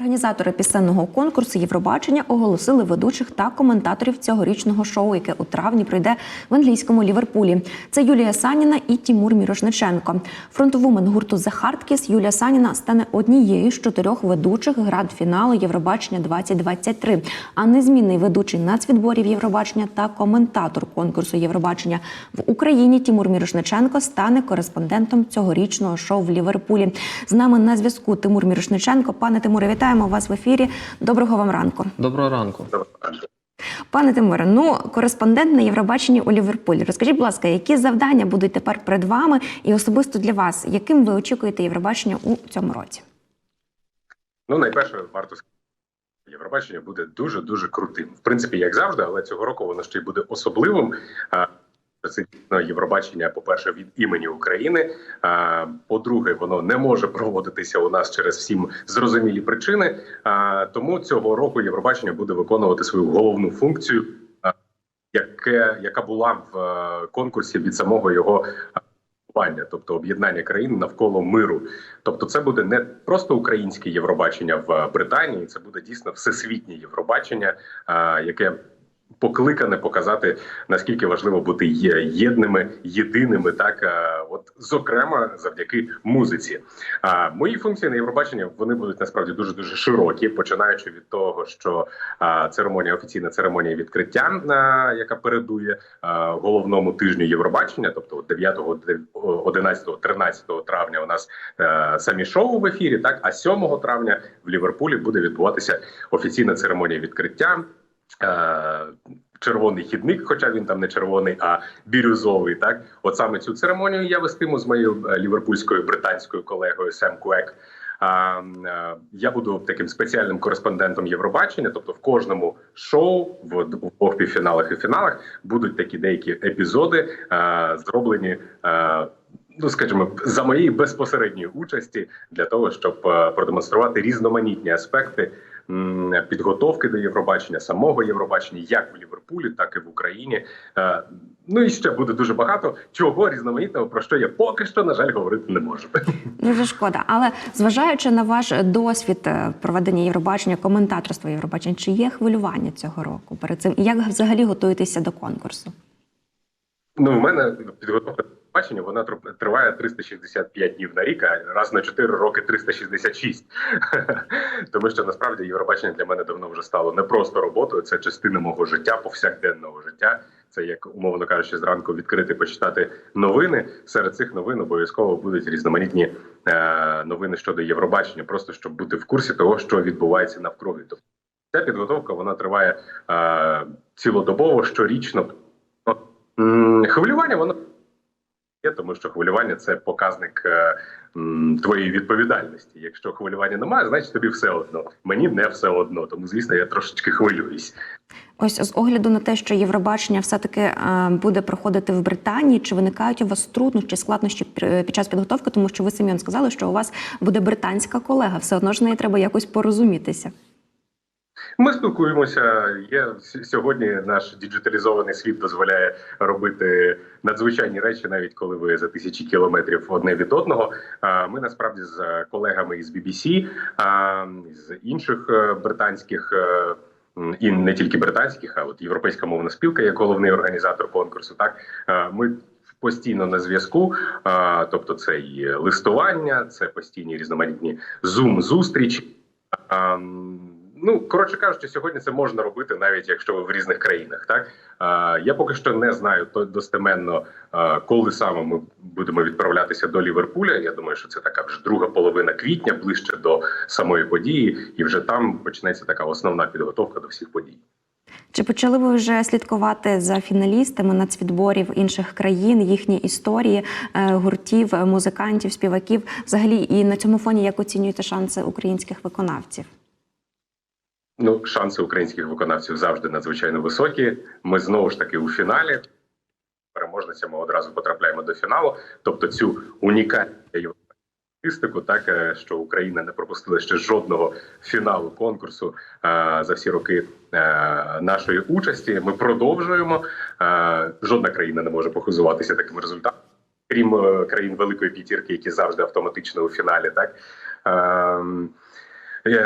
Організатори пісенного конкурсу Євробачення оголосили ведучих та коментаторів цьогорічного шоу, яке у травні пройде в англійському Ліверпулі. Це Юлія Саніна і Тімур Мірошниченко. Фронтовумен гурту The Hardkiss Юлія Саніна стане однією з чотирьох ведучих гранд-фіналу Євробачення 2023. А незмінний ведучий нацвідборів Євробачення та коментатор конкурсу Євробачення в Україні Тімур Мірошниченко стане кореспондентом цьогорічного шоу в Ліверпулі. З нами на зв'язку Тимур Мірошниченко. Пане Тимуре, вітаємо вас в ефірі. Доброго вам ранку. Доброго ранку. Пане Тимуре, ну кореспондент на Євробаченні у Ліверпулі. Розкажіть, будь ласка, які завдання будуть тепер перед вами і особисто для вас, яким ви очікуєте Євробачення у цьому році? Ну, найперше, варто сказати, Євробачення буде дуже дуже крутим. В принципі, як завжди, але цього року воно ще й буде особливим. Дійсно Євробачення, по-перше, від імені України. А, По-друге, воно не може проводитися у нас через всім зрозумілі причини. А, Тому цього року Євробачення буде виконувати свою головну функцію, яке, яка була в конкурсі від самого його тобто об'єднання країн навколо миру. Тобто, це буде не просто українське Євробачення в Британії, це буде дійсно всесвітнє Євробачення, яке покликане показати наскільки важливо бути єдними, єдиними, так от зокрема завдяки музиці. А мої функції на Євробаченні вони будуть насправді дуже дуже широкі, починаючи від того, що церемонія офіційна церемонія відкриття, яка передує головному тижню Євробачення, тобто от 9, 11, 13 травня у нас е, самі шоу в ефірі. Так а 7 травня в Ліверпулі буде відбуватися офіційна церемонія відкриття. Е, Червоний хідник, хоча він там не червоний, а бірюзовий. Так, от саме цю церемонію я вестиму з моєю е, ліверпульською британською колегою Сем Куек. Е, я буду таким спеціальним кореспондентом Євробачення. Тобто, в кожному шоу в двох півфіналах і фіналах будуть такі деякі епізоди, зроблені. Ну, скажімо, за моєї безпосередньої участі для того, щоб продемонструвати різноманітні аспекти підготовки до Євробачення, самого Євробачення, як в Ліверпулі, так і в Україні. Е, Ну і ще буде дуже багато чого різноманітного, про що я поки що на жаль говорити не можу. Дуже шкода. Але зважаючи на ваш досвід е, проведення Євробачення, коментаторства Євробачення, чи є хвилювання цього року перед цим? І як взагалі готуєтеся до конкурсу? Ну, у мене підготовка бачення вона триває 365 днів на рік, а раз на 4 роки 366. Тому що насправді Євробачення для мене давно вже стало не просто роботою, це частина мого життя, повсякденного життя. Це як умовно кажучи, зранку відкрити, почитати новини. Серед цих новин обов'язково будуть різноманітні е, новини щодо Євробачення, просто щоб бути в курсі того, що відбувається навкруги. Тобто ця підготовка вона триває е, цілодобово, щорічно. Хвилювання воно є, тому що хвилювання це показник е, твоєї відповідальності. Якщо хвилювання немає, значить тобі все одно. Мені не все одно. Тому звісно, я трошечки хвилююсь. Ось з огляду на те, що Євробачення все-таки е, буде проходити в Британії, чи виникають у вас труднощі, складнощі пр- під час підготовки, тому що ви самі он сказали, що у вас буде британська колега, все одно ж з нею треба якось порозумітися. Ми спілкуємося. Є сьогодні наш діджиталізований світ дозволяє робити надзвичайні речі, навіть коли ви за тисячі кілометрів одне від одного. Ми насправді з колегами із BBC, з інших е, британських. е, І не тільки британських, а от європейська мовна спілка, як головний організатор конкурсу. Так ми постійно на зв'язку. Тобто, це і листування, це постійні різноманітні зум зустрічі. А, м, Ну, коротше кажучи, сьогодні це можна робити, навіть якщо ви в різних країнах. Так а, я поки що не знаю то достеменно, а, коли саме ми будемо відправлятися до Ліверпуля. Я думаю, що це така вже друга половина квітня, ближче до самої події, і вже там почнеться така основна підготовка до всіх подій. Чи почали ви вже слідкувати за фіналістами нацвідборів інших країн, їхні історії, е, гуртів, е, музикантів, співаків? Взагалі, і на цьому фоні як оцінюєте шанси українських виконавців? Ну, шанси українських виконавців завжди надзвичайно високі. Ми знову ж таки у фіналі. Переможниця ми одразу потрапляємо до фіналу. Тобто цю унікальну статистику, так е, що Україна не пропустила ще жодного фіналу конкурсу е, за всі роки е, нашої участі. Ми продовжуємо. Е, Жодна країна не може похизуватися таким результатом, крім країн Великої п'ятірки, які завжди автоматично у фіналі. Так. Ем, Е,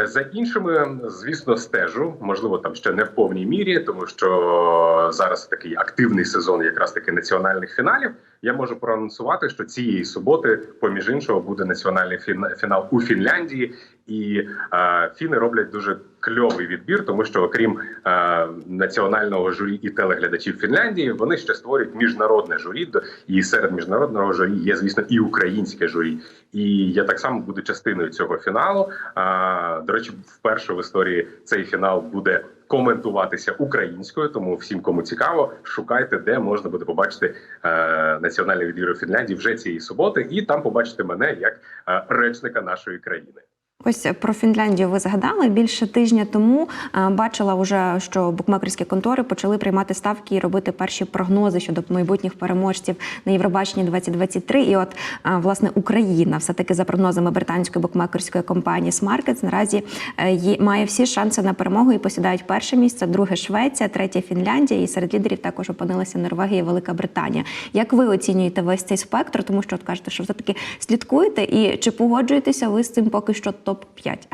За іншими, звісно, стежу. Можливо, там ще не в повній мірі, тому що зараз такий активний сезон, якраз таки національних фіналів. Я можу проанонсувати, що цієї суботи, поміж іншого, буде національний фіна- фінал у Фінляндії, і е, фіни роблять дуже кльовий відбір, тому що окрім е, національного журі і телеглядачів Фінляндії, вони ще створюють міжнародне журі. І серед міжнародного журі є, звісно, і українське журі. І я так само буду частиною цього фіналу. А, до речі, вперше в історії цей фінал буде коментуватися українською. Тому всім, кому цікаво, шукайте, де можна буде побачити е, національний відбір Фінляндії вже цієї суботи, і там побачити мене як е, речника нашої країни. Ось про Фінляндію ви згадали більше тижня тому. е, Бачила вже, що букмекерські контори почали приймати ставки і робити перші прогнози щодо майбутніх переможців на Євробаченні 2023. І от е, власне Україна, все таки за прогнозами британської букмекерської компанії Smarkets, наразі е, має всі шанси на перемогу і посідають перше місце, друге Швеція, третє Фінляндія. І серед лідерів також опинилися Норвегія, і Велика Британія. Як ви оцінюєте весь цей спектр? Тому що от кажете, що все таки слідкуєте, і чи погоджуєтеся ви з цим поки що топ 5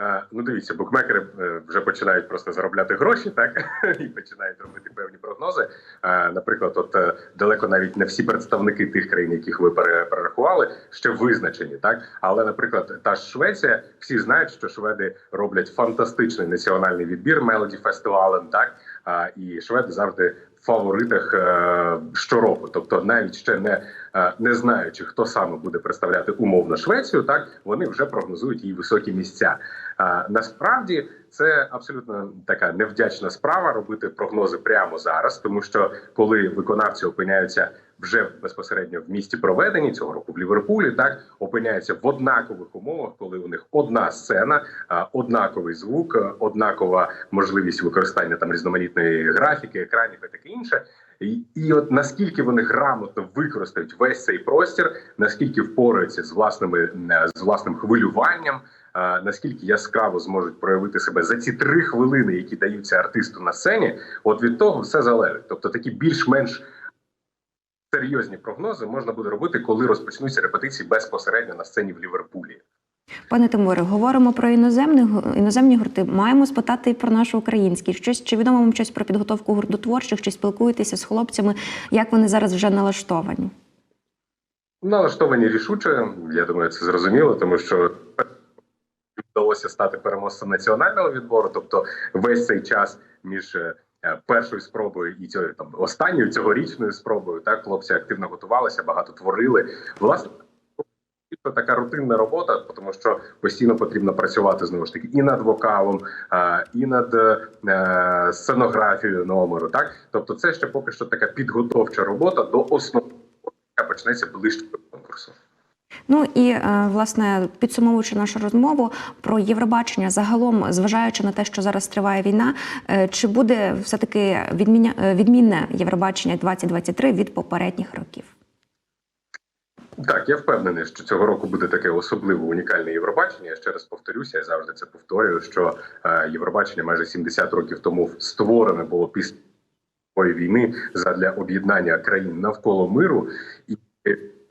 Е, Ну, дивіться, букмекери е, вже починають просто заробляти гроші, так? І починають робити певні прогнози. Наприклад, от е, далеко навіть не всі представники тих країн, яких ви перерахували, ще визначені, так? Але, наприклад, та ж Швеція, всі знають, що шведи роблять фантастичний національний відбір Melody Festival, так а, і шведи завжди в фаворитах е, щороку. Тобто, навіть ще не, е, не знаючи, хто саме буде представляти умовно Швецію, так вони вже прогнозують її високі місця. А, насправді це абсолютно така невдячна справа робити прогнози прямо зараз, тому що коли виконавці опиняються вже безпосередньо в місті проведені цього року в Ліверпулі, так опиняються в однакових умовах, коли у них одна сцена, однаковий звук, однакова можливість використання там різноманітної графіки, екранів і таке інше. І, і от наскільки вони грамотно використають весь цей простір, наскільки впораються з власними е, з власним хвилюванням, а, наскільки яскраво зможуть проявити себе за ці три хвилини, які даються артисту на сцені, от від того все залежить. Тобто такі більш-менш серйозні прогнози можна буде робити, коли розпочнуться репетиції безпосередньо на сцені в Ліверпулі. Пане Тимуре, говоримо про іноземні іноземні гурти. Маємо спитати і про нашу українські. Щось чи відомо вам щось про підготовку гуртотворчих, чи спілкуєтеся з хлопцями, як вони зараз вже налаштовані? Налаштовані рішуче, я думаю, це зрозуміло, тому що вдалося стати переможцем національного відбору. Тобто, весь цей час між е, першою спробою і цією там останньою цьогорічною спробою, так хлопці активно готувалися, багато творили. Власне. Це така рутинна робота, тому що постійно потрібно працювати знову ж таки і над вокалом, і над е, сценографією номеру. Так, тобто, це ще поки що така підготовча робота до основної, яка почнеться ближче до конкурсу. Ну і е, власне підсумовуючи нашу розмову про Євробачення, загалом, зважаючи на те, що зараз триває війна, е, чи буде все таки е, відмінне Євробачення 2023 від попередніх років? Так, я впевнений, що цього року буде таке особливо унікальне Євробачення. Я ще раз повторюся, я завжди це повторюю. Що Євробачення майже 70 років тому створене було після війни задля об'єднання країн навколо миру, і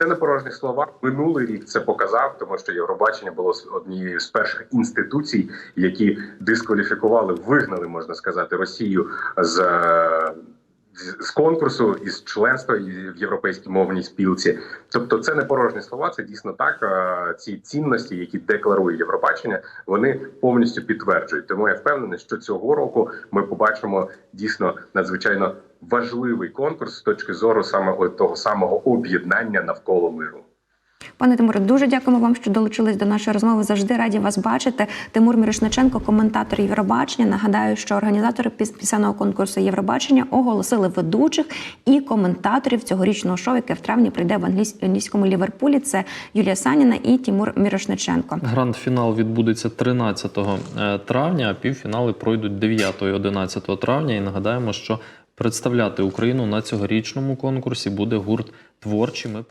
це не порожні слова. Минулий рік це показав, тому що Євробачення було однією з перших інституцій, які дискваліфікували, вигнали, можна сказати, Росію з. З- конкурсу із членства в європейській мовній спілці, тобто це не порожні слова. Це дійсно так. Ці цінності, які декларує Євробачення, вони повністю підтверджують. Тому я впевнений, що цього року ми побачимо дійсно надзвичайно важливий конкурс з точки зору саме того самого об'єднання навколо миру. Пане Тимуре, дуже дякуємо вам, що долучились до нашої розмови. Завжди раді вас бачити. Тимур Мірошниченко, коментатор Євробачення. Нагадаю, що організатори піс- пісенного конкурсу Євробачення оголосили ведучих і коментаторів цьогорічного шоу, яке в травні прийде в англійсь- англійському Ліверпулі. Це Юлія Саніна і Тимур Мірошниченко. Гранд-фінал відбудеться 13 е, травня, а півфінали пройдуть 9-11 травня. І нагадаємо, що представляти Україну на цьогорічному конкурсі буде гурт творчий. Ми